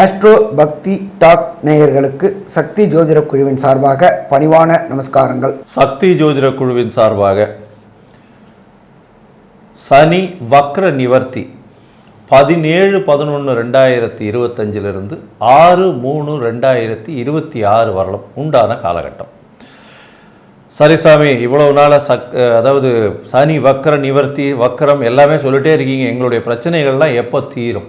Astro பக்தி talk நேயர்களுக்கு சக்தி ஜோதிட குழுவின் சார்பாக பணிவான நமஸ்காரங்கள். சக்தி ஜோதிட குழுவின் சார்பாக சனி வக்ர நிவர்த்தி பதினேழு பதினொன்று ரெண்டாயிரத்தி இருபத்தஞ்சிலிருந்து ஆறு மூணு ரெண்டாயிரத்தி இருபத்தி ஆறு வரலாம் உண்டான காலகட்டம். சரி சாமி இவ்வளவு நாளாக சக் அதாவது சனி வக்ர நிவர்த்தி வக்ரம் எல்லாமே சொல்லிட்டே இருக்கீங்க. எங்களுடைய பிரச்சனைகள்லாம் எப்போ தீரும்?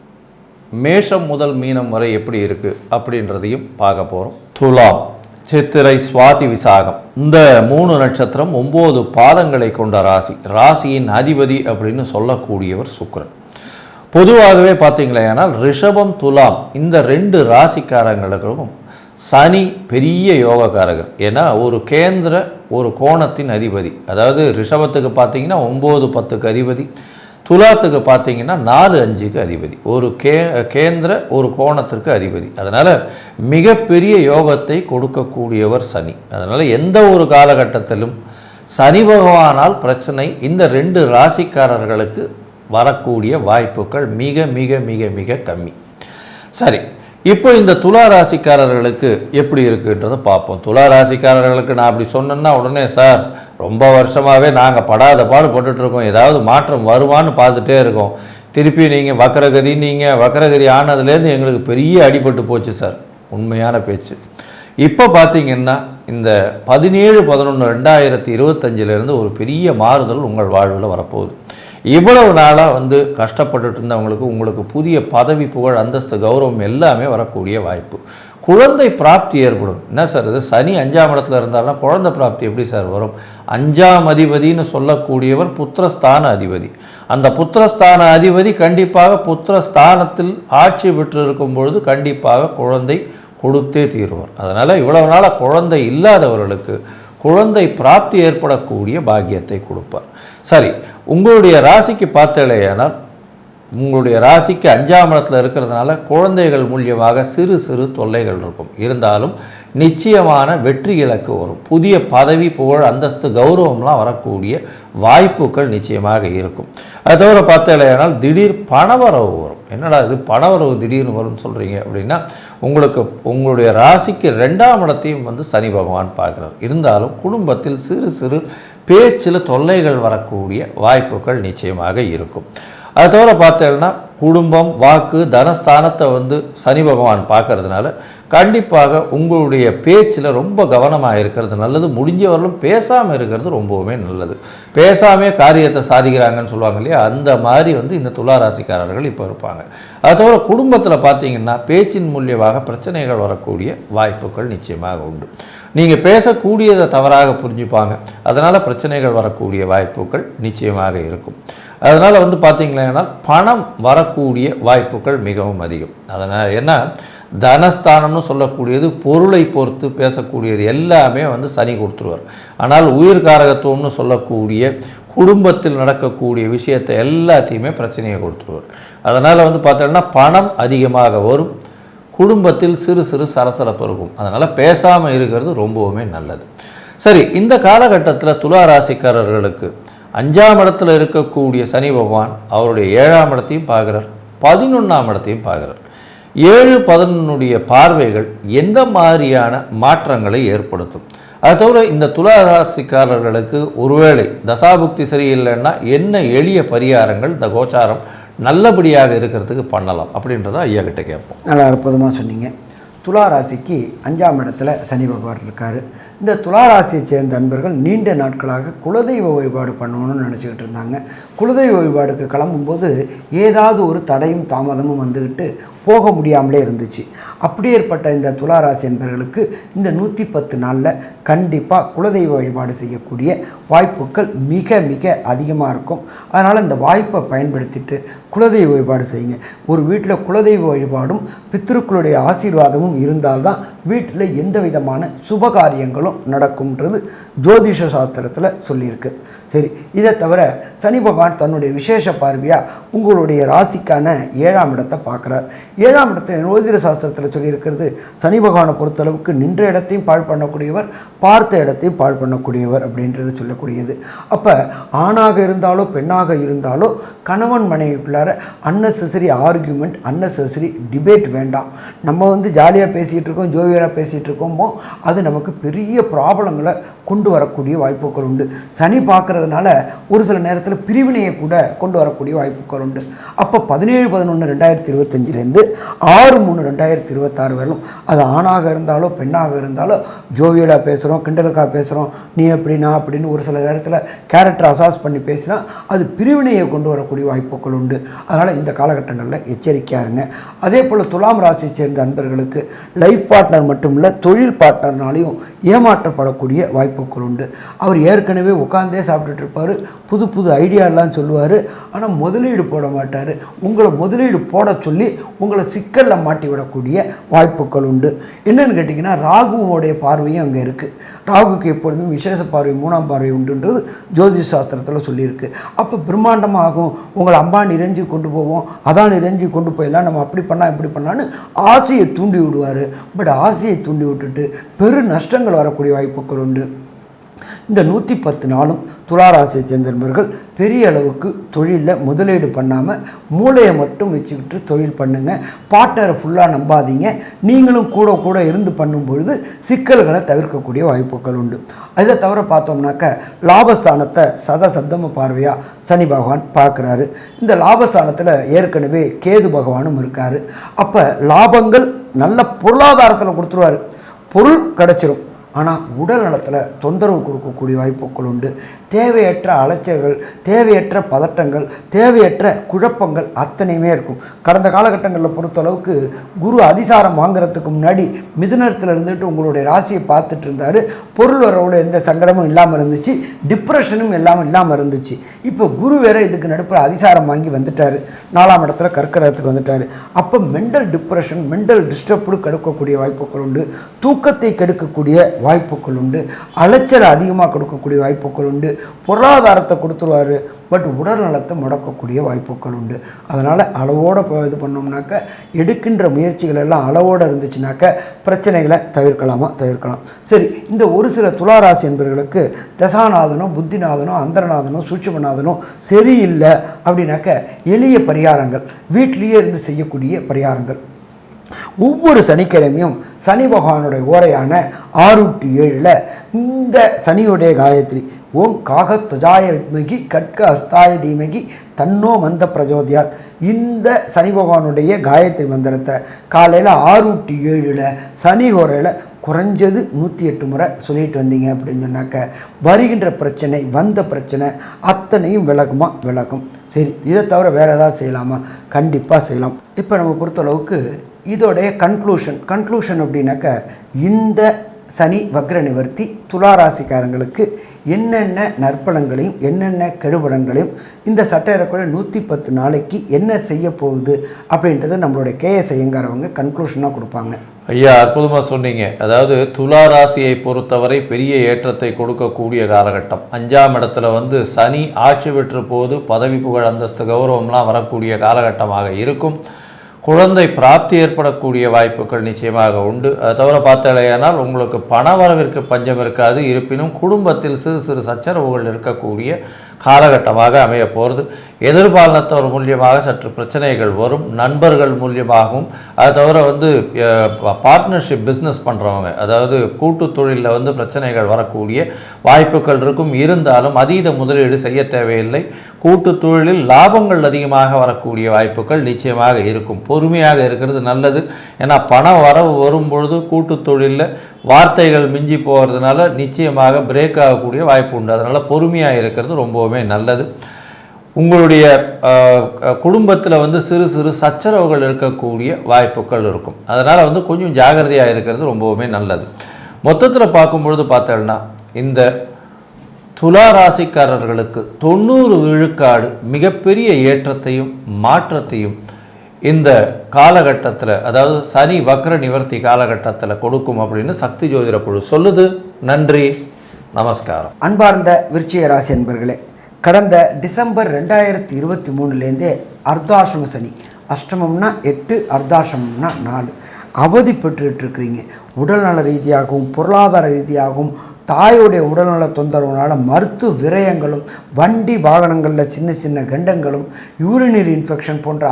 மேஷம் முதல் மீனம் வரை எப்படி இருக்குது அப்படின்றதையும் பார்க்க போகிறோம் துலாம் சித்திரை சுவாதி விசாகம். இந்த மூணு நட்சத்திரம் ஒம்பது பாதங்களை கொண்ட ராசி. ராசியின் அதிபதி அப்படின்னு சொல்லக்கூடியவர் சுக்கிரன். பொதுவாகவே பார்த்தீங்களேனால் ரிஷபம் துலாம் இந்த ரெண்டு ராசிக்காரங்களுக்கும் சனி பெரிய யோகக்காரகர். ஏன்னா ஒரு கேந்திர ஒரு கோணத்தின் அதிபதி. அதாவது ரிஷபத்துக்கு பார்த்தீங்கன்னா ஒம்பது பத்துக்கு அதிபதி. துலாத்துக்கு பார்த்தீங்கன்னா நாலு அஞ்சுக்கு அதிபதி. ஒரு கே கேந்திர ஒரு கோணத்திற்கு அதிபதி. அதனால் மிகப்பெரிய யோகத்தை கொடுக்கக்கூடியவர் சனி. அதனால் எந்த ஒரு காலகட்டத்திலும் சனி பகவானால் பிரச்சனை இந்த ரெண்டு ராசிக்காரர்களுக்கு வரக்கூடிய வாய்ப்புகள் மிக மிக மிக மிக கம்மி. சரி இப்போ இந்த துலா ராசிக்காரர்களுக்கு எப்படி இருக்குன்றதை பார்ப்போம். துலா ராசிக்காரர்களுக்கு நான் அப்படி சொன்னேன்னா உடனே சார் ரொம்ப வருஷமாகவே நாங்கள் படாத பாடு பட்டுட்டு இருக்கோம் ஏதாவது மாற்றம் வருவான்னு பார்த்துட்டே இருக்கோம். திருப்பி நீங்கள் வக்கரகதி நீங்கள் வக்கரகதி ஆனதுலேருந்து எங்களுக்கு பெரிய அடிபட்டு போச்சு சார். உண்மையான பேச்சு. இப்போ பார்த்தீங்கன்னா இந்த பதினேழு பதினொன்று ரெண்டாயிரத்தி இருபத்தஞ்சிலேருந்து ஒரு பெரிய மாறுதல் உங்கள் வாழ்வில் வரப்போகுது. இவ்வளவு நாளாக வந்து கஷ்டப்பட்டுட்டு இருந்தவங்களுக்கு உங்களுக்கு புதிய பதவி புகழ் அந்தஸ்து கௌரவம் எல்லாமே வரக்கூடிய வாய்ப்பு. குழந்தை பிராப்தி ஏற்படும். என்ன சார் இது? சனி அஞ்சாம் இடத்துல இருந்தாலும் குழந்தை பிராப்தி எப்படி சார் வரும்? அஞ்சாம் அதிபதினு சொல்லக்கூடியவர் புத்திரஸ்தான அதிபதி. அந்த புத்திரஸ்தான அதிபதி கண்டிப்பாக புத்திரஸ்தானத்தில் ஆட்சி பெற்று இருக்கும் பொழுது கண்டிப்பாக குழந்தை கொடுத்தே தீருவார். அதனால் இவ்வளவு நாளாக குழந்தை இல்லாதவர்களுக்கு குழந்தை பிராப்தி ஏற்படக்கூடிய பாக்கியத்தை கொடுப்பார். சரி உங்களுடைய ராசிக்கு பார்த்தலையானால் உங்களுடைய ராசிக்கு அஞ்சாம் இடத்துல இருக்கிறதுனால குழந்தைகள் மூலியமாக சிறு சிறு தொல்லைகள் இருக்கும். இருந்தாலும் நிச்சயமான வெற்றி இலக்கு வரும். புதிய பதவி புகழ் அந்தஸ்து கௌரவம்லாம் வரக்கூடிய வாய்ப்புகள் நிச்சயமாக இருக்கும். அது தவிர பார்த்தலையானால் திடீர் பணவரவு வரும். என்னடா இது? பணவரவு திடீர்னு வரும்னு சொல்கிறீங்க அப்படின்னா உங்களுக்கு உங்களுடைய ராசிக்கு ரெண்டாம் இடத்தையும் வந்து சனி பகவான் பார்க்குறார். இருந்தாலும் குடும்பத்தில் சிறு சிறு பேச்சில் தொல்லைகள் வரக்கூடிய வாய்ப்புகள் நிச்சயமாக இருக்கும். அது தவிர பார்த்தேன்னா குடும்பம் வாக்கு தனஸ்தானத்தை வந்து சனி பகவான் பார்க்கறதுனால கண்டிப்பாக உங்களுடைய பேச்சில் ரொம்ப கவனமாக இருக்கிறது நல்லது. முடிஞ்சவர்களும் பேசாமல் இருக்கிறது ரொம்பவுமே நல்லது. பேசாமே காரியத்தை சாதிக்கிறாங்கன்னு சொல்லுவாங்க இல்லையா? அந்த மாதிரி வந்து இந்த துளாராசிக்காரர்கள் இப்போ இருப்பாங்க. அது தவிர குடும்பத்தில் பார்த்தீங்கன்னா பேச்சின் மூலியமாக பிரச்சனைகள் வரக்கூடிய வாய்ப்புகள் நிச்சயமாக உண்டு. நீங்கள் பேசக்கூடியதை தவறாக புரிஞ்சுப்பாங்க. அதனால் பிரச்சனைகள் வரக்கூடிய வாய்ப்புகள் நிச்சயமாக இருக்கும். அதனால் வந்து பார்த்தீங்கன்னா பணம் வரக்கூடிய வாய்ப்புகள் மிகவும் அதிகம். அதனால் என்ன தனஸ்தானம்னு சொல்லக்கூடியது பொருளை பொறுத்து பேசக்கூடியது எல்லாமே வந்து சனி கொடுத்துருவார். ஆனால் உயிர்காரகத்துவம்னு சொல்லக்கூடிய குடும்பத்தில் நடக்கக்கூடிய விஷயத்தை எல்லாத்தையுமே பிரச்சனையை கொடுத்துருவார். அதனால் வந்து பார்த்தோன்னா பணம் அதிகமாக வரும். குடும்பத்தில் சிறு சிறு சலசலப்பு இருக்கும். அதனால் பேசாமல் இருக்கிறது ரொம்பவுமே நல்லது. சரி இந்த காலகட்டத்தில் துலா ராசிக்காரர்களுக்கு அஞ்சாம் இடத்துல இருக்கக்கூடிய சனி பகவான் அவருடைய ஏழாம் இடத்தையும் பார்க்குறார் பதினொன்றாம் இடத்தையும் பார்க்குறார். ஏழு பதினொன்னுடைய பார்வைகள் எந்த மாதிரியான மாற்றங்களை ஏற்படுத்தும்? அதை தவிர இந்த துளாராசிக்காரர்களுக்கு ஒருவேளை தசாபுக்தி சரியில்லைன்னா என்ன எளிய பரிகாரங்கள் இந்த கோச்சாரம் நல்லபடியாக இருக்கிறதுக்கு பண்ணலாம் அப்படின்றத ஐயா கிட்டே கேட்போம். நல்லா அற்புதமாக சொன்னீங்க. துலா ராசிக்கு அஞ்சாம் இடத்துல சனி பகவான் இருக்கார். இந்த துளாராசியை சேர்ந்த அன்பர்கள் நீண்ட நாட்களாக குலதெய்வ வழிபாடு பண்ணணும்னு நினச்சிக்கிட்டு இருந்தாங்க. குலதெய்வ வழிபாடுக்கு கிளம்பும்போது ஏதாவது ஒரு தடையும் தாமதமும் வந்துக்கிட்டு போக முடியாமலே இருந்துச்சு. அப்படி ஏற்பட்ட இந்த துளாராசி நண்பர்களுக்கு என்பர்களுக்கு இந்த நூற்றி பத்து நாளில் கண்டிப்பாக குலதெய்வ வழிபாடு செய்யக்கூடிய வாய்ப்புகள் மிக மிக அதிகமாக இருக்கும். அதனால் இந்த வாய்ப்பை பயன்படுத்திட்டு குலதெய்வ வழிபாடு செய்யுங்க. ஒரு வீட்டில் குலதெய்வ வழிபாடும் பித்திருக்களுடைய ஆசீர்வாதமும் இருந்தால்தான் வீட்டில் எந்த விதமான சுபகாரியங்களும் நடக்கும்ன்றது ஜோதிஷ சாஸ்திரத்தில் சொல்லியிருக்கு. சரி இதை தவிர சனி பகவான் தன்னுடைய விசேஷ பார்வையாக உங்களுடைய ராசிக்கான ஏழாம் இடத்தை பார்க்குறார். ஏழாம் இடத்தை ஜோதிட சாஸ்திரத்தில் சொல்லியிருக்கிறது சனி பகவானை பொறுத்தளவுக்கு நின்ற இடத்தையும் பாழ் பண்ணக்கூடியவர் பார்த்த இடத்தையும் பாழ் பண்ணக்கூடியவர் அப்படின்றது சொல்லக்கூடியது. அப்போ ஆணாக இருந்தாலோ பெண்ணாக இருந்தாலோ கணவன் மனைவிக்குள்ளார அன்னெசரி ஆர்கியூமெண்ட் அன்னெசரி டிபேட் வேண்டாம். நம்ம வந்து ஜாலியாக பேசிகிட்டு இருக்கோம் ஜோவியலாக பேசிகிட்டு இருக்கோமோ அது நமக்கு பெரிய ப்ராப்ளங்களை கொண்டு வரக்கூடிய வாய்ப்புகள் உண்டு. சனி பார்க்கறதுனால ஒரு சில நேரத்தில் பிரிவினையை கூட கொண்டு வரக்கூடிய வாய்ப்புகள் உண்டு. அப்போ பதினேழு பதினொன்று ரெண்டாயிரத்தி இருபத்தஞ்சிலேருந்து ஆறு மூணு ரெண்டாயிரத்தி இருபத்தாறு வரலும் அது ஆணாக இருந்தாலோ பெண்ணாக இருந்தாலோ ஜோவியலாக பேசுகிறோம் கிண்டலுக்காக பேசுகிறோம் நீ எப்படி நான் அப்படின்னு ஒரு சில நேரத்தில் கேரக்டர் அசாஸ் பண்ணி பேசினா அது பிரிவினையை கொண்டு வரக்கூடிய வாய்ப்புகள் உண்டு. அதனால் இந்த காலகட்டங்களில் எச்சரிக்கையாக இருங்க. அதே போல் துலாம் ராசியை சேர்ந்த அன்பர்களுக்கு லைஃப் பார்ட்னர் மட்டும் இல்லை தொழில் பார்ட்னர்னாலையும் ஏமாற்றப்படக்கூடிய வாய்ப்புகள் உண்டு. அவர் ஏற்கனவே உட்காந்தே சாப்பிட்டுட்டு இருப்பார். புது புது ஐடியாலாம் சொல்லுவார். ஆனால் முதலீடு போட மாட்டார். உங்களை முதலீடு போட சொல்லி உங்களை சிக்கலில் மாட்டி விடக்கூடிய வாய்ப்புகள் உண்டு. என்னன்னு கேட்டிங்கன்னா ராகுவோடைய பார்வையும் அங்கே இருக்குது ராகுக்கு எப்பொழுதும் விசேஷ பார்வை மூணாம் பார்வை உண்டுன்றது ஜோதிஷ் சாஸ்திரத்தில் சொல்லியிருக்கு. அப்போ பிரம்மாண்டமாகும் உங்களை அம்பா நிறைஞ்சி கொண்டு போவோம் அதான் நிறைஞ்சி கொண்டு போயிடலாம் நம்ம அப்படி பண்ணால் இப்படி பண்ணான்னு ஆசையை தூண்டி விடுவார். பட் ஆசையை தூண்டி விட்டுட்டு பெரு நஷ்டங்கள் வரக்கூடிய வாய்ப்புகள் உண்டு. இந்த நூற்றி பத்து நாளும் துளாராசியை சேர்ந்தவர்கள் பெரிய அளவுக்கு தொழிலில் முதலீடு பண்ணாமல் மூளையை மட்டும் வச்சுக்கிட்டு தொழில் பண்ணுங்கள் பார்ட்னரை ஃபுல்லாக நம்பாதீங்க. நீங்களும் கூட கூட இருந்து பண்ணும்பொழுது சிக்கல்களை தவிர்க்கக்கூடிய வாய்ப்புகள் உண்டு. அதை தவிர பார்த்தோம்னாக்க லாபஸ்தானத்தை சத சப்தம பார்வையாக சனி பகவான் பார்க்குறாரு. இந்த லாபஸ்தானத்தில் ஏற்கனவே கேது பகவானும் இருக்கார். அப்போ லாபங்கள் நல்ல பொருளாதாரத்தில் கொடுத்துருவாரு. பொருள் கிடச்சிரும். ஆனால் உடல் நலத்தில் தொந்தரவு கொடுக்கக்கூடிய வாய்ப்புகள் உண்டு. தேவையற்ற அலைச்சல்கள் தேவையற்ற பதட்டங்கள் தேவையற்ற குழப்பங்கள் அத்தனையுமே இருக்கும். கடந்த காலகட்டங்களில் பொறுத்தளவுக்கு குரு அதிசாரம் வாங்குறதுக்கு முன்னாடி மிதுனத்தில் இருந்துட்டு உங்களுடைய ராசியை பார்த்துட்டு இருந்தார். பொருள் வரவோட எந்த சங்கடமும் இல்லாமல் இருந்துச்சு. டிப்ரெஷனும் இல்லாமல் இல்லாமல் இருந்துச்சு. இப்போ குரு வேற இதுக்கு நடுப்புற அதிசாரம் வாங்கி வந்துட்டார். நாலாம் இடத்துல கற்கடத்துக்கு வந்துட்டார். அப்போ மென்டல் டிப்ரெஷன் மென்டல் டிஸ்டர்ப்டு கெடுக்கக்கூடிய வாய்ப்புகள் உண்டு. தூக்கத்தை கெடுக்கக்கூடிய வாய்ப்புகள் உண்டு. அலைச்சல் அதிகமாக கொடுக்கக்கூடிய வாய்ப்புகள் உண்டு. பொருளாதாரத்தை கொடுத்துருவாரு. பட் உடல் நலத்தை முடக்கக்கூடிய வாய்ப்புகள் உண்டு. அதனால் அளவோடு இப்போ இது பண்ணோம்னாக்க எடுக்கின்ற முயற்சிகள் எல்லாம் அளவோடு இருந்துச்சுனாக்க பிரச்சனைகளை தவிர்க்கலாமா? தவிர்க்கலாம். சரி இந்த ஒரு சில துளாராசி என்பவர்களுக்கு தசாநாதனோ புத்திநாதனோ அந்தரநாதனோ சூட்சுமநாதனோ சரியில்லை அப்படின்னாக்க எளிய பரிகாரங்கள் வீட்டிலேயே இருந்து செய்யக்கூடிய பரிகாரங்கள். ஒவ்வொரு சனிக்கிழமையும் சனி பகவானுடைய ஓரையான ஆறு டு ஏழில் இந்த சனியுடைய காயத்ரி ஓம் காக துஜாய வித்மகி கட்க அஸ்தாய தீமகி தன்னோ மந்த பிரஜோதியாத். இந்த சனி பகவானுடைய காயத்ரி மந்திரத்தை காலையில் ஆறு டு ஏழில் சனி ஓரையில் குறைஞ்சது நூற்றி எட்டு முறை சொல்லிட்டு வந்தீங்க அப்படின்னு சொன்னாக்க வருகின்ற பிரச்சனை வந்த பிரச்சனை அத்தனையும் விளக்குமா விளக்கும் சரி இதை தவிர வேறு ஏதாவது செய்யலாமா? கண்டிப்பாக செய்யலாம். இப்போ நம்ம பொறுத்தளவுக்கு இதோடைய கன்க்ளூஷன் கன்க்ளூஷன் அப்படின்னாக்க இந்த சனி வக்ர நிவர்த்தி துளாராசிக்காரங்களுக்கு என்னென்ன நற்பலன்களையும் என்னென்ன கெடுபலன்களையும் இந்த சட்டையறக்குள்ள நூற்றி பத்து நாளைக்கு என்ன செய்ய போகுது அப்படின்றத நம்மளுடைய கேஎஸ் ஐயங்காரவங்க கன்க்ளூஷனாக கொடுப்பாங்க. ஐயா அற்புதமாக சொன்னீங்க. அதாவது துலா ராசியை பொறுத்தவரை பெரிய ஏற்றத்தை கொடுக்கக்கூடிய காலகட்டம். அஞ்சாம் இடத்துல வந்து சனி ஆட்சி பெற்ற போது பதவி புகழ் அந்தஸ்து கௌரவம்லாம் வரக்கூடிய காலகட்டமாக இருக்கும். குழந்தை பிராப்தி ஏற்படக்கூடிய வாய்ப்புகள் நிச்சயமாக உண்டு. அதை தவிர பார்த்தாலேயானால் உங்களுக்கு பண வரவிற்கு பஞ்சம் இருக்காது. இருப்பினும் குடும்பத்தில் சிறு சிறு சச்சரவுகள் இருக்கக்கூடிய காலகட்டமாக அமைய போகிறது எதிர்பாலனத்தவர் மூலியமாக சற்று பிரச்சனைகள் வரும். நண்பர்கள் மூலியமாகவும். அதை தவிர வந்து பார்ட்னர்ஷிப் பிஸ்னஸ் பண்ணுறவங்க அதாவது கூட்டு தொழிலில் வந்து பிரச்சனைகள் வரக்கூடிய வாய்ப்புகள் இருக்கும். இருந்தாலும் அதீத முதலீடு செய்ய தேவையில்லை. கூட்டு தொழிலில் லாபங்கள் அதிகமாக வரக்கூடிய வாய்ப்புகள் நிச்சயமாக இருக்கும். பொறுமையாக இருக்கிறது நல்லது. ஏன்னா பண வரவு வரும் பொழுது கூட்டு தொழிலில் வார்த்தைகள் மிஞ்சி போகிறதுனால நிச்சயமாக பிரேக் ஆகக்கூடிய வாய்ப்பு உண்டு. அதனால் பொறுமையாக இருக்கிறது ரொம்பவுமே நல்லது. உங்களுடைய குடும்பத்தில் வந்து சிறு சிறு சச்சரவுகள் இருக்கக்கூடிய வாய்ப்புகள் இருக்கும். அதனால் வந்து கொஞ்சம் ஜாகிரதையாக இருக்கிறது ரொம்பவுமே நல்லது. மொத்தத்தில் பார்க்கும்பொழுது பார்த்தோம்னா இந்த துலா ராசிக்காரர்களுக்கு தொண்ணூறு விழுக்காடு மிகப்பெரிய ஏற்றத்தையும் மாற்றத்தையும் இந்த காலகட்டத்தில் அதாவது சனி வக்ர நிவர்த்தி காலகட்டத்தில் கொடுக்கும் அப்படின்னு சக்தி ஜோதிட குழு சொல்லுது. நன்றி நமஸ்காரம். அன்பார்ந்த விருச்சிக ராசி என்பர்களே கடந்த டிசம்பர் ரெண்டாயிரத்தி இருபத்தி மூணுலேருந்தே அர்த்தாசிரம சனி அஷ்டமம்னா எட்டு அர்த்தாசிரமம்னா நாலு. அவதி பெற்றுட்டு இருக்கிறீங்க உடல்நல ரீதியாகவும் பொருளாதார ரீதியாகவும் தாயுடைய உடல்நல தொந்தரவுனால் மருத்துவ விரயங்களும் வண்டி வாகனங்களில் சின்ன சின்ன கண்டங்களும் யூரினரி இன்ஃபெக்ஷன் போன்ற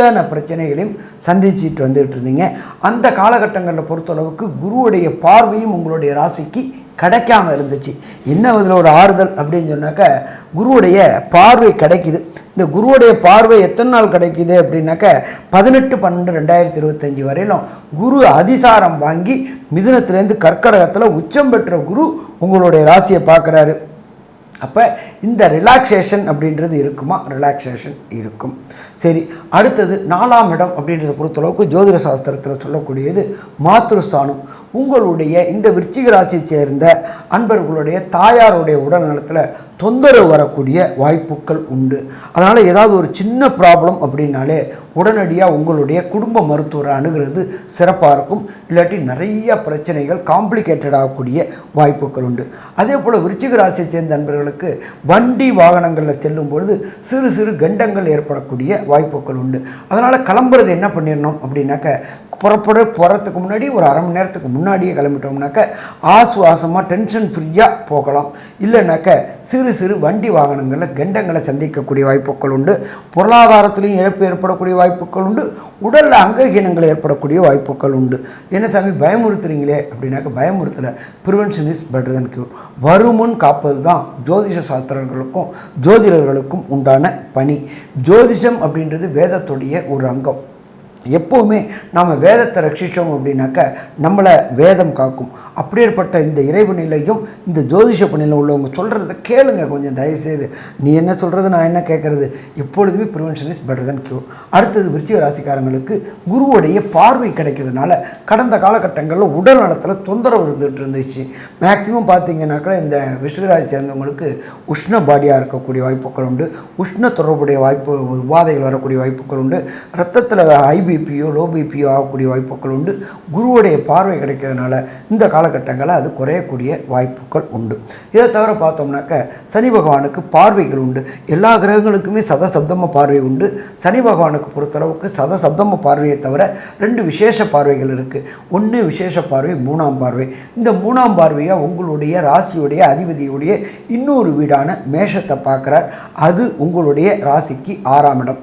அத்தனை பிரச்சனைகளையும் சந்திச்சுட்டு வந்துகிட்டு இருந்தீங்க. அந்த காலகட்டங்களில் பொறுத்தளவுக்கு குருவுடைய பார்வையும் உங்களுடைய ராசிக்கு கிடைக்காம இருந்துச்சு. என்ன அதில் ஒரு ஆறுதல் அப்படின்னு சொன்னாக்க குருவுடைய பார்வை கிடைக்குது. இந்த குருவுடைய பார்வை எத்தனை நாள் கிடைக்குது அப்படின்னாக்க பதினெட்டு பன்னெண்டு ரெண்டாயிரத்தி இருபத்தஞ்சி வரையிலும் குரு அதிசாரம் வாங்கி மிதுனத்திலேருந்து கற்கடகத்தில் உச்சம் பெற்ற குரு உங்களுடைய ராசியை பார்க்குறாரு. அப்போ இந்த ரிலாக்ஸேஷன் அப்படின்றது இருக்குமா? ரிலாக்ஸேஷன் இருக்கும். சரி அடுத்தது நாலாம் இடம் அப்படின்றத பொறுத்தளவுக்கு ஜோதிட சாஸ்திரத்தில் சொல்லக்கூடியது மாத்ருஸ்தானம். உங்களுடைய இந்த விருச்சிக ராசியை சேர்ந்த அன்பர்களுடைய தாயாருடைய உடல் நலத்தில் தொந்தரவு வரக்கூடிய வாய்ப்புகள் உண்டு. அதனால் ஏதாவது ஒரு சின்ன ப்ராப்ளம் அப்படின்னாலே உடனடியாக உங்களுடைய குடும்ப மருத்துவரை அணுகிறது சிறப்பாக இருக்கும். இல்லாட்டி நிறைய பிரச்சனைகள் காம்ப்ளிகேட்டட் ஆகக்கூடிய வாய்ப்புகள் உண்டு. அதே போல் விருச்சிக ராசியை சேர்ந்த நண்பர்களுக்கு வண்டி வாகனங்களில் செல்லும் பொழுது சிறு சிறு கண்டங்கள் ஏற்படக்கூடிய வாய்ப்புகள் உண்டு. அதனால் கிளம்புறது என்ன பண்ணிடணும் அப்படின்னாக்க புறப்பட போகிறதுக்கு முன்னாடி ஒரு அரை மணி நேரத்துக்கு முன்னாடியே கிளம்பிட்டோம்னாக்க ஆசுவாசமாக டென்ஷன் ஃப்ரீயாக போகலாம். இல்லைனாக்க சிறு சிறு வண்டி வாகனங்களில் கெண்டங்களை சந்திக்கக்கூடிய வாய்ப்புகள் உண்டு. பொருளாதாரத்திலையும் இழப்பு ஏற்படக்கூடிய வாய்ப்புகள் உண்டு. உடலில் அங்ககீனங்கள் ஏற்படக்கூடிய வாய்ப்புகள் உண்டு. என்ன சாமி பயமுறுத்துறீங்களே? அப்படின்னாக்க பயமுறுத்தலை. Prevention is better than cure வருமுன் காப்பது தான் ஜோதிஷ சாஸ்திரங்களுக்கும் ஜோதிடர்களுக்கும் உண்டான பணி. ஜோதிஷம் அப்படின்றது வேதத்துடைய ஒரு அங்கம். எப்போவுமே நாம் வேதத்தை ரட்சித்தோம் அப்படின்னாக்க நம்மளை வேதம் காக்கும். அப்படியேற்பட்ட இந்த இறைவு நிலையும் இந்த ஜோதிஷ பணியில் உள்ளவங்க சொல்கிறத கேளுங்க கொஞ்சம் தயவுசெய்து. நீ என்ன சொல்கிறது நான் என்ன கேட்குறது? எப்பொழுதுமே prevention is better than cure. அடுத்தது விருச்சிக ராசிக்காரங்களுக்கு குருவுடைய பார்வை கிடைக்கிறதுனால கடந்த காலகட்டங்களில் உடல் நலத்தில் தொந்தரவு இருந்துகிட்டு இருந்துச்சு. மேக்சிமம் பார்த்தீங்கன்னாக்கா இந்த விஷ்ணுராசி சேர்ந்தவங்களுக்கு உஷ்ண பாடியாக இருக்கக்கூடிய வாய்ப்புகள் உண்டு. உஷ்ண தொடர்புடைய வாய்ப்பு உபாதைகள் வரக்கூடிய வாய்ப்புகள் உண்டு. ரத்தத்தில் ஐபி பிபியோ லோ பிபியோ ஆகக்கூடிய வாய்ப்புகள் உண்டு. குருவுடைய பார்வை கிடைக்கிறதுனால இந்த காலகட்டங்களில் அது குறையக்கூடிய வாய்ப்புகள் உண்டு. இதை தவிர பார்த்தோம்னாக்க சனி பகவானுக்கு பார்வைகள் உண்டு. எல்லா கிரகங்களுக்குமே சதசப்தம பார்வை உண்டு. சனி பகவானுக்கு பொறுத்தளவுக்கு சதசப்தம பார்வையை தவிர ரெண்டு விசேஷ பார்வைகள் இருக்குது ஒன்று விசேஷ பார்வை மூணாம் பார்வை. இந்த மூணாம் பார்வையாக உங்களுடைய ராசியுடைய அதிபதியுடைய இன்னொரு வீடான மேஷத்தை பார்க்குறார். அது உங்களுடைய ராசிக்கு ஆறாம் இடம்.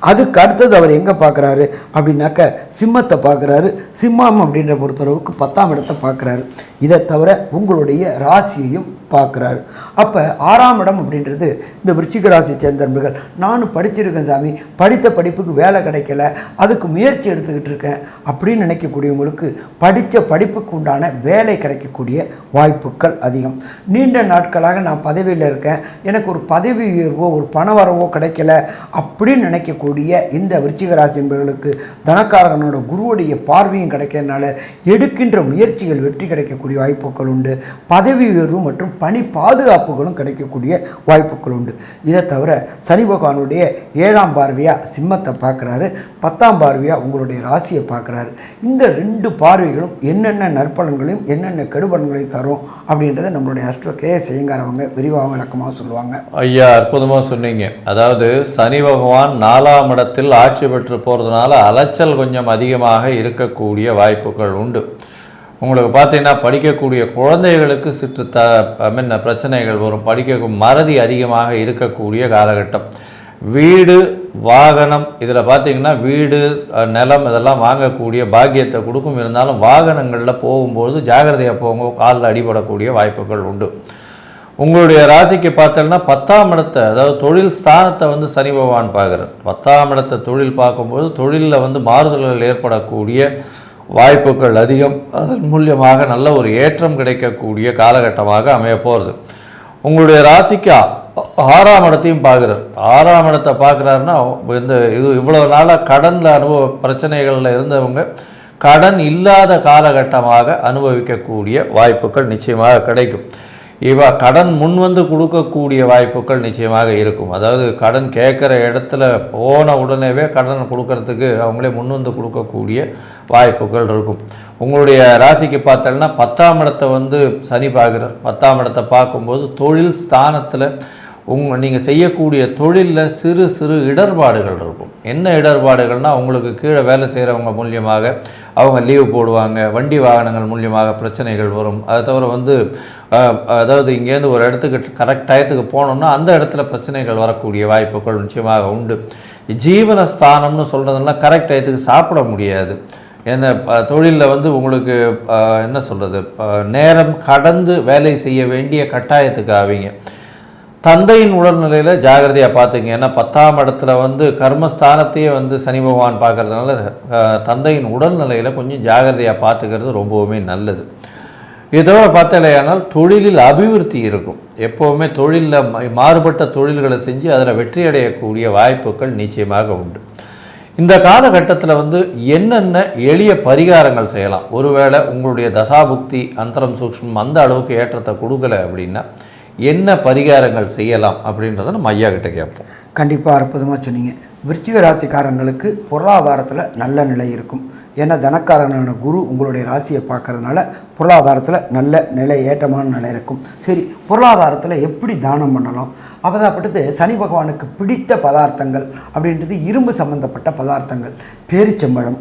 அதுக்கு அடுத்தது அவர் எங்கே பார்க்குறாரு? அப்படின்னாக்க சிம்மத்தை பார்க்குறாரு. சிம்மம் அப்படின்ற பொறுத்தளவுக்கு பத்தாம் இடத்தை பார்க்குறாரு. இதை தவிர உங்களுடைய ராசியையும் பார்க்குறாரு. அப்போ ஆறாம் இடம் அப்படின்றது இந்த விருச்சிக ராசி சேர்ந்த நண்பர்கள் நானும் படிச்சிருக்கேன் சாமி. படித்த படிப்புக்கு வேலை கிடைக்கல. அதுக்கு முயற்சி எடுத்துக்கிட்டு இருக்கேன் அப்படின்னு நினைக்கக்கூடியவங்களுக்கு படித்த படிப்புக்கு உண்டான வேலை கிடைக்கக்கூடிய வாய்ப்புகள் அதிகம். நீண்ட நாட்களாக நான் பதவியில் இருக்கேன். எனக்கு ஒரு பதவி உயர்வோ ஒரு பண வரவோ கிடைக்கல அப்படின்னு நினைக்கக்கூடிய இந்த விருச்சிக ராசி என்பவர்களுக்கு தனக்காரகனோட குருவுடைய பார்வையும் கிடைக்கிறதுனால எடுக்கின்ற முயற்சிகள் வெற்றி கிடைக்கக்கூடிய வாய்ப்புகள் உண்டு. பதவி உயர்வு மற்றும் பணி பாதுகாப்புகளும் கிடைக்கக்கூடிய வாய்ப்புகள் உண்டு. இதை தவிர சனி பகவானுடைய ஏழாம் பார்வையாக சிம்மத்தை பார்க்குறாரு. பத்தாம் பார்வையாக உங்களுடைய ராசியை பார்க்குறாரு. இந்த ரெண்டு பார்வைகளும் என்னென்ன நற்பலன்களையும் என்னென்ன கெடுபலன்களையும் தரும் அப்படின்றத நம்மளுடைய அஸ்ட்ரோ கே செய்யங்காரவங்க விரிவாக விளக்கமாக சொல்லுவாங்க. ஐயா அற்புதமாக சொன்னீங்க. அதாவது சனி பகவான் நாலாம் இடத்தில் ஆட்சி பெற்று போகிறதுனால அலைச்சல் கொஞ்சம் அதிகமாக இருக்கக்கூடிய வாய்ப்புகள் உண்டு. உங்களுக்கு பார்த்தீங்கன்னா படிக்கக்கூடிய குழந்தைகளுக்கு சிற்று த மீன் பிரச்சனைகள் வரும். படிக்க மறதி அதிகமாக இருக்கக்கூடிய காலகட்டம். வீடு வாகனம் இதில் பார்த்தீங்கன்னா வீடு நிலம் இதெல்லாம் வாங்கக்கூடிய பாக்கியத்தை கொடுக்கும். இருந்தாலும் வாகனங்களில் போகும்போது ஜாகிரதையாக போங்க காலில் அடிபடக்கூடிய வாய்ப்புகள் உண்டு. உங்களுடைய ராசிக்கு பார்த்தோம்னா பத்தாம் இடத்தை அதாவது தொழில் ஸ்தானத்தை வந்து சனி பகவான் பார்க்குறார். பத்தாம் இடத்தை தொழில் பார்க்கும்போது தொழிலில் வந்து மாறுதல்கள் ஏற்படக்கூடிய வாய்ப்புகள் அதிகம். அதன் மூலியமாக நல்ல ஒரு ஏற்றம் கிடைக்கக்கூடிய காலகட்டமாக அமைய போகிறது உங்களுடைய ராசிக்கு ஆறாம் இடத்தையும் பார்க்குறார். ஆறாம் இடத்தை பார்க்குறாருன்னா இந்த இது இவ்வளோ நாளாக கடனில் அனுபவ பிரச்சனைகளில் இருந்தவங்க கடன் இல்லாத காலகட்டமாக அனுபவிக்கக்கூடிய வாய்ப்புகள் நிச்சயமாக கிடைக்கும். இவா கடன் முன் வந்து கொடுக்கக்கூடிய வாய்ப்புகள் நிச்சயமாக இருக்கும். அதாவது கடன் கேட்குற இடத்துல போன உடனேவே கடன் கொடுக்கறதுக்கு அவங்களே முன் வந்து கொடுக்கக்கூடிய வாய்ப்புகள் இருக்கும். உங்களுடைய ராசிக்கு பார்த்தோம்னா பத்தாம் இடத்தை வந்து சனி பார்க்குறார். பத்தாம் இடத்தை பார்க்கும்போது தொழில் ஸ்தானத்தில் உங்க நீங்கள் செய்யக்கூடிய தொழிலில் சிறு சிறு இடர்பாடுகள் இருக்கும். என்ன இடர்பாடுகள்னால் உங்களுக்கு கீழே வேலை செய்கிறவங்க மூலியமாக அவங்க லீவு போடுவாங்க வண்டி வாகனங்கள் மூலியமாக பிரச்சனைகள் வரும். அதை தவிர வந்து அதாவது இங்கேருந்து ஒரு இடத்துக்கு கரெக்ட் டயத்துக்கு போனோம்னா அந்த இடத்துல பிரச்சனைகள் வரக்கூடிய வாய்ப்புகள் நிச்சயமாக உண்டு. ஜீவன ஸ்தானம்னு கரெக்ட் டயத்துக்கு சாப்பிட முடியாது. என்ன தொழிலில் வந்து உங்களுக்கு என்ன சொல்கிறது நேரம் கடந்து வேலை செய்ய வேண்டிய கட்டாயத்துக்கு ஆவீங்க. தந்தையின் உடல்நிலையில் ஜாகிரதையாக பார்த்துங்க ஏன்னா பத்தாம் இடத்துல வந்து கர்மஸ்தானத்தையே வந்து சனி பகவான் பார்க்கறதுனால தந்தையின் உடல்நிலையில் கொஞ்சம் ஜாகிரதையாக பார்த்துக்கிறது ரொம்பவுமே நல்லது. இதோட பார்த்தாலேயானால் தொழிலில் அபிவிருத்தி இருக்கும். எப்போவுமே தொழிலில் மாறுபட்ட தொழில்களை செஞ்சு அதில் வெற்றி அடையக்கூடிய வாய்ப்புகள் நிச்சயமாக உண்டு. இந்த காலகட்டத்தில் வந்து என்னென்ன எளிய பரிகாரங்கள் செய்யலாம்? ஒருவேளை உங்களுடைய தசாபுக்தி அந்தரம் சூக்ஷ்மம் அந்த அளவுக்கு ஏற்றத்தை கொடுக்கலை அப்படின்னா என்ன பரிகாரங்கள் செய்யலாம் அப்படின்றத நம்ம ஐயா கிட்ட கேட்போம். கண்டிப்பாக அற்புதமாக சொன்னீங்க. விருச்சிக ராசிக்காரங்களுக்கு பொருளாதாரத்தில் நல்ல நிலை இருக்கும். ஏன்னா தனக்காரனான குரு உங்களுடைய ராசியை பார்க்குறதுனால பொருளாதாரத்தில் நல்ல நிலை ஏற்றமான நிலை இருக்கும். சரி பொருளாதாரத்தில் எப்படி தானம் பண்ணலாம்? அப்பதாப்பட்டது சனி பகவானுக்கு பிடித்த பதார்த்தங்கள் அப்படின்றது இரும்பு சம்பந்தப்பட்ட பதார்த்தங்கள். பேரிச்சம்பழம்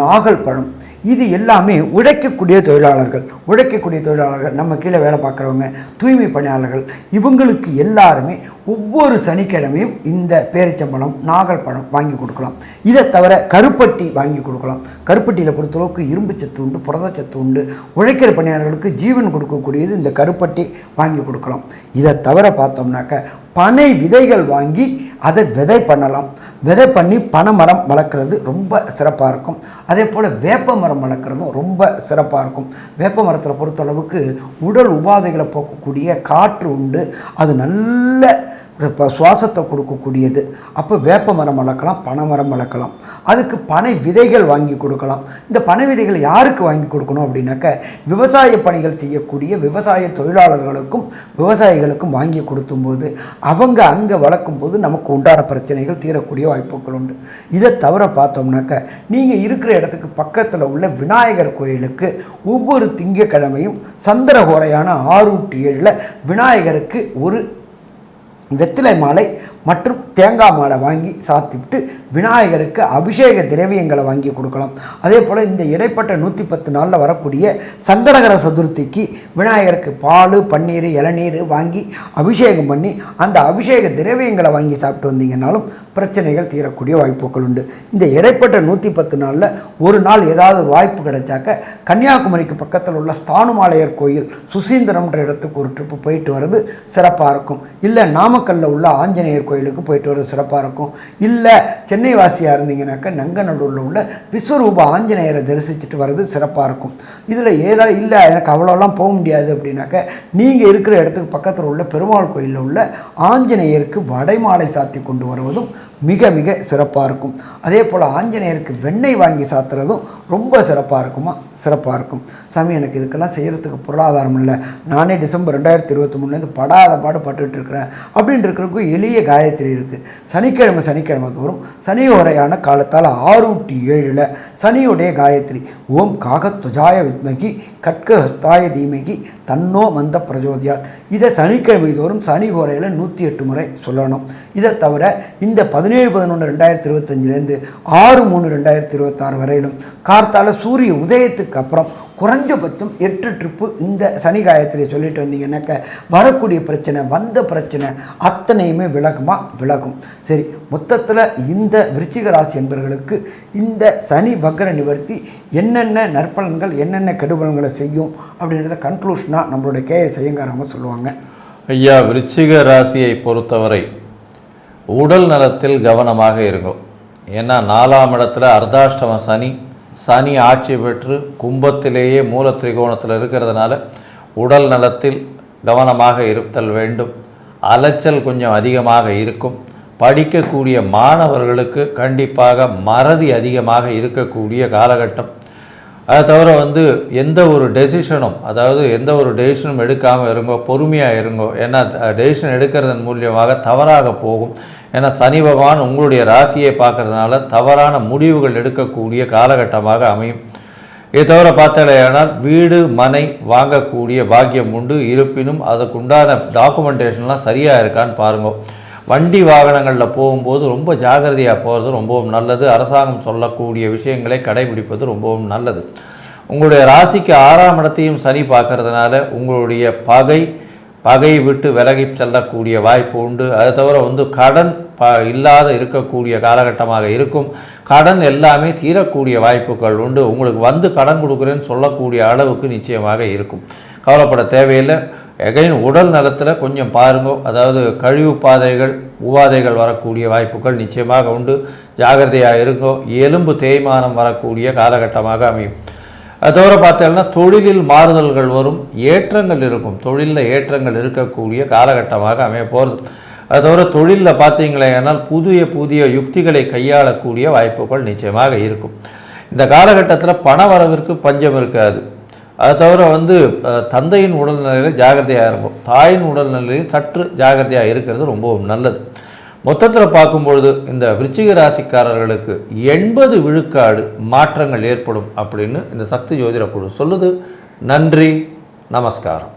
நாகல் பழம் இது எல்லாமே உழைக்கக்கூடிய தொழிலாளர்கள் உழைக்கக்கூடிய தொழிலாளர்கள் நம்ம கீழே வேலை பார்க்குறவங்க தூய்மை பணியாளர்கள் இவங்களுக்கு எல்லாருமே ஒவ்வொரு சனிக்கிழமையும் இந்த பேரிச்சம்பழம் நாகல் பழம் வாங்கி கொடுக்கலாம். இதை தவிர கருப்பட்டி வாங்கி கொடுக்கலாம். கருப்பட்டியில் பொறுத்தளவுக்கு இரும்பு சத்து உண்டு புரதச்சத்து உண்டு. உழைக்கிற பணியாளர்களுக்கு ஜீவன் கொடுக்கக்கூடியது இந்த கருப்பட்டி வாங்கி கொடுக்கலாம். இதை தவிர பார்த்தோம்னாக்க பனை விதைகள் வாங்கி அதை விதை பண்ணலாம். விதை பண்ணி பனை மரம் வளர்க்குறது ரொம்ப சிறப்பாக இருக்கும். அதே போல் வேப்ப மரம் வளர்க்குறதும் ரொம்ப சிறப்பாக இருக்கும். வேப்ப மரத்தில் பொறுத்தளவுக்கு உடல் உபாதைகளை போக்கக்கூடிய காற்று உண்டு. அது நல்ல இப்போ சுவாசத்தை கொடுக்கக்கூடியது. அப்போ வேப்ப மரம் வளர்க்கலாம் பனை மரம் வளர்க்கலாம். அதுக்கு பனை விதைகள் வாங்கி கொடுக்கலாம். இந்த பனை விதைகள் யாருக்கு வாங்கி கொடுக்கணும் அப்படின்னாக்க விவசாய பணிகள் செய்யக்கூடிய விவசாய தொழிலாளர்களுக்கும் விவசாயிகளுக்கும் வாங்கி கொடுத்தும்போது அவங்க அங்கே வளர்க்கும் போது நமக்கு உண்டான பிரச்சனைகள் தீரக்கூடிய வாய்ப்புகள் உண்டு. இதை தவிர பார்த்தோம்னாக்க நீங்கள் இருக்கிற இடத்துக்கு பக்கத்தில் உள்ள விநாயகர் கோயிலுக்கு ஒவ்வொரு திங்கக்கிழமையும் சந்திரகோரையான ஆறு ஏழில் விநாயகருக்கு ஒரு வெத்திலை மாலை மற்றும் தேங்காய் மாலை வாங்கி சாத்திவிட்டு விநாயகருக்கு அபிஷேக திரவியங்களை வாங்கி கொடுக்கலாம். அதே போல் இந்த இடைப்பட்ட நூற்றி பத்து நாளில் வரக்கூடிய சங்கடகர சதுர்த்திக்கு விநாயகருக்கு பால் பன்னீர் இளநீர் வாங்கி அபிஷேகம் பண்ணி அந்த அபிஷேக திரவியங்களை வாங்கி சாப்பிட்டு வந்தீங்கன்னாலும் பிரச்சனைகள் தீரக்கூடிய வாய்ப்புகள் உண்டு. இந்த இடைப்பட்ட நூற்றி பத்து நாளில் ஒரு நாள் ஏதாவது வாய்ப்பு கிடைச்சாக்க கன்னியாகுமரிக்கு பக்கத்தில் உள்ள ஸ்தானுமாலையர் கோயில் சுசீந்திரம்ன்ற இடத்துக்கு ஒரு ட்ரிப்பு போயிட்டு வர்றது சிறப்பாக இருக்கும். இல்லை நாமக்கல்லில் உள்ள ஆஞ்சநேயர் கோயில் கோயிலுக்கு போயிட்டு வர சிறப்பாக இருக்கும். இல்லை சென்னை வாசியாக இருந்தீங்கன்னாக்கா நங்கநல்லூரில் உள்ள விஸ்வரூப ஆஞ்சநேயரை தரிசிச்சுட்டு வர்றது சிறப்பாக இருக்கும். இதில் ஏதா இல்லை எனக்கு அவ்வளோலாம் போக முடியாது அப்படின்னாக்க நீங்கள் இருக்கிற இடத்துக்கு பக்கத்தில் உள்ள பெருமாள் கோயிலில் உள்ள ஆஞ்சநேயருக்கு வடைமாலை சாத்தி கொண்டு வருவதும் மிக மிக சிறப்பாக இருக்கும். அதே போல் ஆஞ்சநேயருக்கு வெண்ணெய் வாங்கி சாத்துறதும் ரொம்ப சிறப்பாக இருக்குமா? சிறப்பாக இருக்கும். சாமி எனக்கு இதுக்கெல்லாம் செய்கிறதுக்கு பொருளாதாரம் இல்லை. நானே டிசம்பர் ரெண்டாயிரத்தி இருபத்தி மூணுலேருந்து படாத பாடு பட்டுட்டு இருக்கிறேன் அப்படின்னு இருக்கிறதுக்கு எளிய காயத்ரி இருக்குது சனிக்கிழமை சனிக்கிழமை தோறும் சனி உரையான காலத்தால் ஆறு டு ஏழில் சனியுடைய காயத்ரி. ஓம் காகத்வஜாய வித்மகி கட்கஹஸ்தாய தீமகி தன்னோ மந்த பிரஜோதியாத். இதை சனிக்கிழமை தோறும் சனி ஹோரையில் நூற்றி எட்டு முறை சொல்லணும். இதை தவிர இந்த பதினேழு பதினொன்று ரெண்டாயிரத்தி இருபத்தஞ்சிலேருந்து ஆறு மூணு ரெண்டாயிரத்தி இருபத்தாறு வரையிலும் கார்த்தால சூரிய உதயத்துக்கு அப்புறம் குறைஞ்சபட்சம் எட்டு ட்ரிப்பு இந்த சனி காயத்தில் சொல்லிட்டு வந்தீங்கன்னாக்க வரக்கூடிய பிரச்சனை வந்த பிரச்சனை அத்தனையுமே விலகுமா? விலகும். சரி மொத்தத்தில் இந்த விருச்சிக ராசி என்பவர்களுக்கு இந்த சனி வக்ர நிவர்த்தி என்னென்ன நற்பலன்கள் என்னென்ன கெடுபலன்களை செய்யும் அப்படின்றத கன்க்ளூஷனாக நம்மளுடைய கே எஸ் ஐயங்காரவங்க சொல்லுவாங்க. ஐயா விருச்சிக ராசியை பொறுத்தவரை உடல் நலத்தில் கவனமாக இருக்கும் ஏன்னா நாலாம் இடத்துல அர்த்தாஷ்டம சனி சனி ஆட்சி பெற்று கும்பத்திலேயே மூல திரிகோணத்தில் இருக்கிறதுனால உடல் நலத்தில் கவனமாக இருத்தல் வேண்டும். அலைச்சல் கொஞ்சம் அதிகமாக இருக்கும். படிக்கக்கூடிய மாணவர்களுக்கு கண்டிப்பாக மறதி அதிகமாக இருக்கக்கூடிய காலகட்டம். அதை தவிர வந்து எந்த ஒரு டெசிஷனும் அதாவது எந்த ஒரு டெசிஷனும் எடுக்காமல் இருங்கோ பொறுமையாக இருங்கோ ஏன்னா டெசிஷன் எடுக்கிறதன் மூலியமாக தவறாக போகும். ஏன்னா சனி பகவான் உங்களுடைய ராசியை பார்க்கறதுனால தவறான முடிவுகள் எடுக்கக்கூடிய காலகட்டமாக அமையும். இதை தவிர பார்த்தாலேயானால் வீடு மனை வாங்கக்கூடிய பாக்கியம் உண்டு. இருப்பினும் அதுக்குண்டான டாக்குமெண்டேஷன்லாம் சரியாக இருக்கான்னு பாருங்கள் வண்டி வாகனங்களில் போகும்போது ரொம்ப ஜாகிரதையாக போகிறது ரொம்பவும் நல்லது. அரசாங்கம் சொல்லக்கூடிய விஷயங்களை கடைபிடிப்பது ரொம்பவும் நல்லது. உங்களுடைய ராசிக்கு ஆறாம் இடத்தையும் சனி பார்க்கறதுனால உங்களுடைய பகை பகை விட்டு விலகி செல்லக்கூடிய வாய்ப்பு உண்டு. அது தவிர வந்து கடன் ப இல்லாத இருக்கக்கூடிய காலகட்டமாக இருக்கும். கடன் எல்லாமே தீரக்கூடிய வாய்ப்புகள் உண்டு. உங்களுக்கு வந்து கடன் கொடுக்குறேன்னு சொல்லக்கூடிய அளவுக்கு நிச்சயமாக இருக்கும். கவலைப்பட தேவையில்லை. எகைன் உடல் நலத்தில் கொஞ்சம் பாருங்க. அதாவது கழிவு பாதைகள் உபாதைகள் வரக்கூடிய வாய்ப்புகள் நிச்சயமாக உண்டு. ஜாகிரதையாக இருங்கோ. எலும்பு தேய்மானம் வரக்கூடிய காலகட்டமாக அமையும். அதோட பார்த்தோம்னா தொழிலில் மாறுதல்கள் வரும். ஏற்றங்கள் இருக்கும். தொழிலில் ஏற்றங்கள் இருக்கக்கூடிய காலகட்டமாக அமைய போகிறது அதோட தவிர தொழிலில் பார்த்தீங்களேனால் புதிய புதிய யுக்திகளை கையாளக்கூடிய வாய்ப்புகள் நிச்சயமாக இருக்கும். இந்த காலகட்டத்தில் பண வரவிற்கு பஞ்சம் இருக்காது. அது தவிர வந்து தந்தையின் உடல்நிலையில் ஜாகிரதையாக இருக்கும் தாயின் உடல்நிலையில் சற்று ஜாகிரதையாக இருக்கிறது ரொம்பவும் நல்லது. மொத்தத்தில் பார்க்கும்பொழுது இந்த விருச்சிக ராசிக்காரர்களுக்கு எண்பது விழுக்காடு மாற்றங்கள் ஏற்படும் அப்படின்னு இந்த சக்தி ஜோதிட குழு சொல்லுது. நன்றி நமஸ்காரம்.